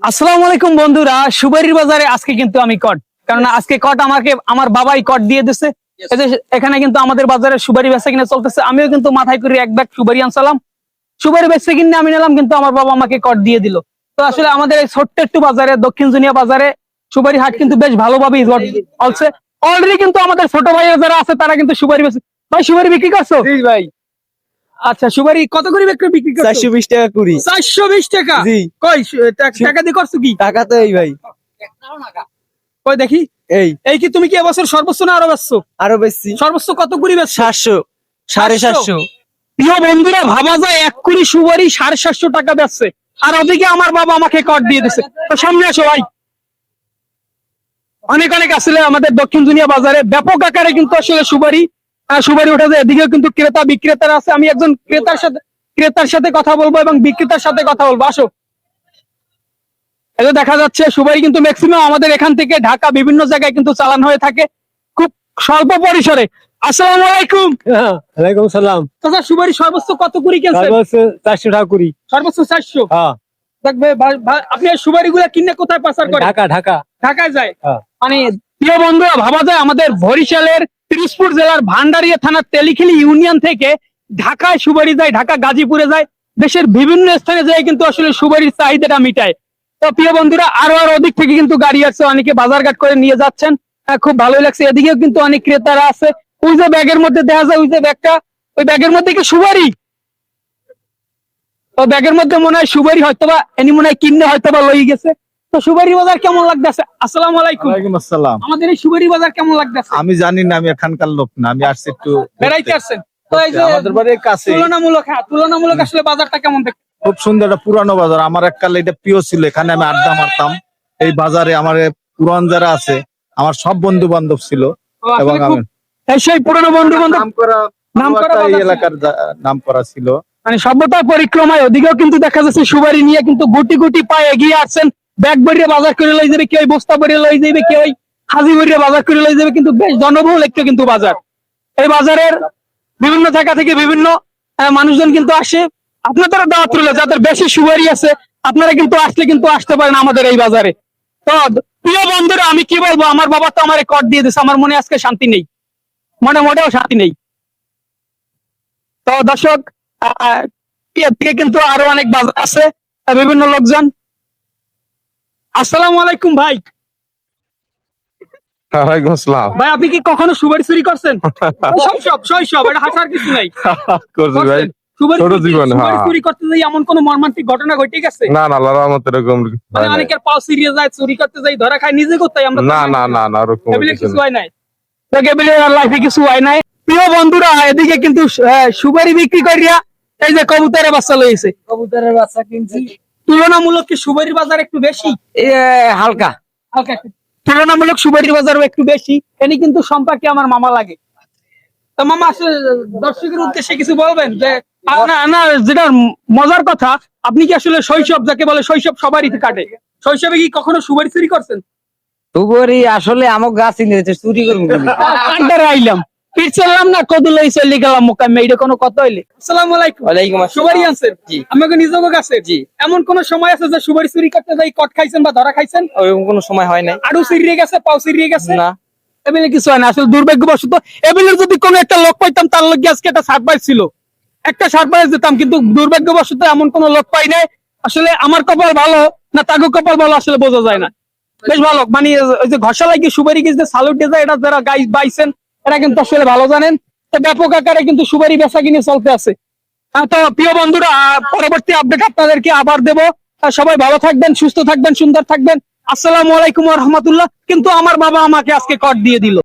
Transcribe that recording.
আসসালামু আলাইকুম বন্ধুরা সুবারির বাজারে আজকে কিন্তু আমি কট কারণ আজকে কট আমাকে আমার বাবাই কট দিয়ে দিছে। এখানে কিন্তু আমাদের বাজারে সুবারি বেচা কিনে চলতেছে। আমিও কিন্তু মাথায় করে এক ব্যাগ সুবারি আনসালাম সুবারি বেচা কিনে আমি নিলাম কিন্তু আমার বাবা আমাকে কট দিয়ে দিল। তো আসলে আমাদের এই ছোট্ট একটু বাজারে দক্ষিণ জুনিয়া বাজারে সুবারি হাট কিন্তু বেশ ভালোভাবেই চলছে। অলরেডি কিন্তু আমাদের ছোট ভাইয়ের যারা আছে তারা কিন্তু সুবারি বেচে ভাই সুবারি বিক্রি করছ? ভাই। আচ্ছা সুবারি কত করে বিক্রি বিক্রি করছ? চারশো বিশ টাকা কুড়ি। চারশো বিশ টাকা? জি। কই টাকা দিয়ে করছ কি? টাকা তো এই ভাই। কই দেখি। এই। এই কি তুমি কি এবছর সর্বোচ্চ না আরও বেচছো? আরও বেশি সর্বোচ্চ কত কুড়ি বেচছো? সাতশো সাড়ে সাতশো? সাতশো। প্রিয় বন্ধুরা ভাবা যায় এক কুড়ি সুবারি সাড়ে সাতশো টাকা বেচছে। আর ওদিকে আমার বাবা আমাকে কট দিয়ে দিছে। তো সামনে আসো ভাই। অনেক অনেক আসলে আমাদের দক্ষিণ দুনিয়া বাজারে ব্যাপক আকারে কিন্তু আসলে সুবারি সুবারি উঠেছে এদিকেও কিন্তু ক্রেতা বিক্রেতারা আছে। আমি একজন ক্রেতার সাথে ক্রেতার সাথে কথা বলব এবং বিক্রেতার সাথে কথা বলব। আসো। এটা দেখা যাচ্ছে সুবারি কিন্তু ম্যাক্সিমাম আমাদের এখান থেকে ঢাকা বিভিন্ন জায়গায় কিন্তু চালান হয়ে থাকে। খুব স্বল্প পরিসরে। আসসালামু আলাইকুম। ওয়ালাইকুম সালাম। চাচা সুবারি সর্বোচ্চ কত কুড়ি কেনছে চারশো টাকা কুড়ি। সর্বোচ্চ চারশো? হ্যাঁ। দেখবে ভা- ভা- আপনি সুবারি গুলা কিনে কোথায় পাচার করেন? ঢাকা ঢাকা। ঢাকায় যায়? হ্যাঁ। মানে প্রিয় বন্ধুরা ভাবা যায় আমাদের বরিশালের পিরোজপুর জেলার ভান্ডারিয়া থানার তেলিখিলি ইউনিয়ন থেকে ঢাকায় সুবারি যায়, ঢাকা গাজীপুরে যায়। দেশের বিভিন্ন স্থানে যায় কিন্তু আসলে সুবারির চাহিদাটা মিটায়। তো প্রিয় বন্ধুরা, আরও আরও ওদিক থেকে কিন্তু গাড়ি আসছে, অনেকে বাজারঘাট করে নিয়ে যাচ্ছেন। খুব ভালোই লাগছে। এদিকেও কিন্তু অনেক ক্রেতারা আছে। ওই যে ব্যাগের মধ্যে দেখা যায়, ওই যে ব্যাগটা, ওই ব্যাগের মধ্যে কি সুবারি ব্যাগের মধ্যে মনে হয় সুবারি হয়তো বা এনি মনে হয় কিনে হয়তো বা লই গেছে। তো সুবারি বাজার কেমন লাগতেছে? আসসালামু আলাইকুম। ওয়ালাইকুম আসসালাম। আমাদের এই সুবারি বাজার কেমন লাগতেছে? আমি জানি না আমি এখানকার লোক না আমি আসছি একটু বেড়াইতে আসছেন? তো এই যে আমাদের বাড়ির কাছে। তুলনামূলক হ্যাঁ তুলনামূলক আসলে বাজারটা কেমন দেখতে খুব সুন্দর একটা পুরানো বাজার। আমার এককালে এটা প্রিয় ছিল এখানে আমি আড্ডা মারতাম। এই বাজারে আমার পুরান যারা আছে আমার সব বন্ধু বান্ধব ছিল এবং খুব আমি সেই পুরনো বন্ধু বান্ধব নাম করা এই এলাকার নাম করা ছিল। মানে সভ্যতা পরিক্রমায় ওদিকেও কিন্তু দেখা যাচ্ছে সুবারি নিয়ে কিন্তু গুটি গুটি পায়ে এগিয়ে আসছেন। ব্যাগ ভরিয়ে বাজার করে লই যাবে কেউ বস্তা ভরিয়ে লই যাবে কেউ হাজি ভরিয়ে বাজার করে যাবে, কিন্তু বেশ জনবহুল একটু কিন্তু বাজার। এই বাজারের বিভিন্ন জায়গা থেকে বিভিন্ন মানুষজন কিন্তু আসে। আপনাদের দাওয়াত রইল যাদের বেশি আছে, আপনারা কিন্তু আসলে কিন্তু আসতে পারেন আমাদের এই বাজারে। তো, প্রিয় বন্ধুরা, আমি কি বলব? আমার বাবা তো আমার কট দিয়ে দিচ্ছে আমার মনে আজকে শান্তি নেই। মনে মোটেও শান্তি নেই। তো, দর্শক কিন্তু আরও অনেক বাজার আছে, বিভিন্ন লোকজন। আসসালামু আলাইকুম ভাই। ওয়ালাইকুম আসসালাম। ভাই আপনি কি কখনো সুবারি চুরি করছেন? শৈশব শৈশব এটা হাসার কিছু নাই। করছি ভাই ছোট হ্যাঁ। চুরি করতে যাই এমন কোন মর্মান্তিক ঘটনা ঘটে গেছে? না না আল্লাহর রহমতে এরকম মানে অনেকের পাও সিরিয়ে যায় চুরি করতে যাই ধরা খাই নিজে করতে আমরা না না না। না কিছু কিছু হয় নাই। লাইফে কিছু হয় নাই। প্রিয় বন্ধুরা এদিকে কিন্তু সুপারি বিক্রি করিয়া এই যে কবুতরের বাচ্চা লইছে। কবুতরের বাচ্চা কিনছি। তুলনামূলক কি সুপারির বাজার একটু বেশি? হালকা। হালকা তুলনামূলক সুপারির বাজারও একটু বেশি এনি কিন্তু সম্পর্কে আমার মামা লাগে। তো মামা আসলে দর্শকের উদ্দেশ্যে কিছু বলবেন যে আ, না না যেটা মজার কথা আপনি কি আসলে শৈশব যাকে বলে শৈশব সবারই কাটে? শৈশবে কি কখনো চুরি করছেন? আসলে আমার গাছ চুরি করব আইলাম। ফিরছিলাম না কদুলাই চলে গেলাম মোকামে এটা কোনো কথা হইলে। আসসালামু আলাইকুম। ওয়ালাইকুম সুবারি আনছেন? জি। আমাকে নিজেও গাছে জি। এমন কোন সময় আছে যে সুবারি চুরি করতে যাই কট খাইছেন বা ধরা খাইছেন? ওরকম কোনো সময় হয় নাই। আড়ু চিরিয়ে গেছে পাও চিরিয়ে গেছে? না। এমনি কিছু হয় না। আসলে দুর্ভাগ্যবশত এমনি যদি কোনো একটা লোক পাইতাম তার লোক আজকে একটা সারপ্রাইজ ছিল। একটা সারপ্রাইজ দিতাম কিন্তু দুর্ভাগ্যবশত এমন কোন লোক পাই নাই। আসলে আমার কপাল ভালো না তাগো কপাল ভালো আসলে বোঝা যায় না। বেশ ভালো। মানে ওই যে ঘষা লাগিয়ে সুবারি গেছে সালুট দিয়ে যায় এটা যারা গাই বাইছেন এরা কিন্তু আসলে ভালো জানেন। ব্যাপক আকারে কিন্তু সুবারি বেচা কিনে চলতে আছে। তো প্রিয় বন্ধুরা পরবর্তী আপডেট আপনাদেরকে আবার দেব। সবাই ভালো থাকবেন, সুস্থ থাকবেন, সুন্দর থাকবেন। আসসালামু আলাইকুম রহমতুল্লাহ। কিন্তু আমার বাবা আমাকে আজকে কট দিয়ে দিল।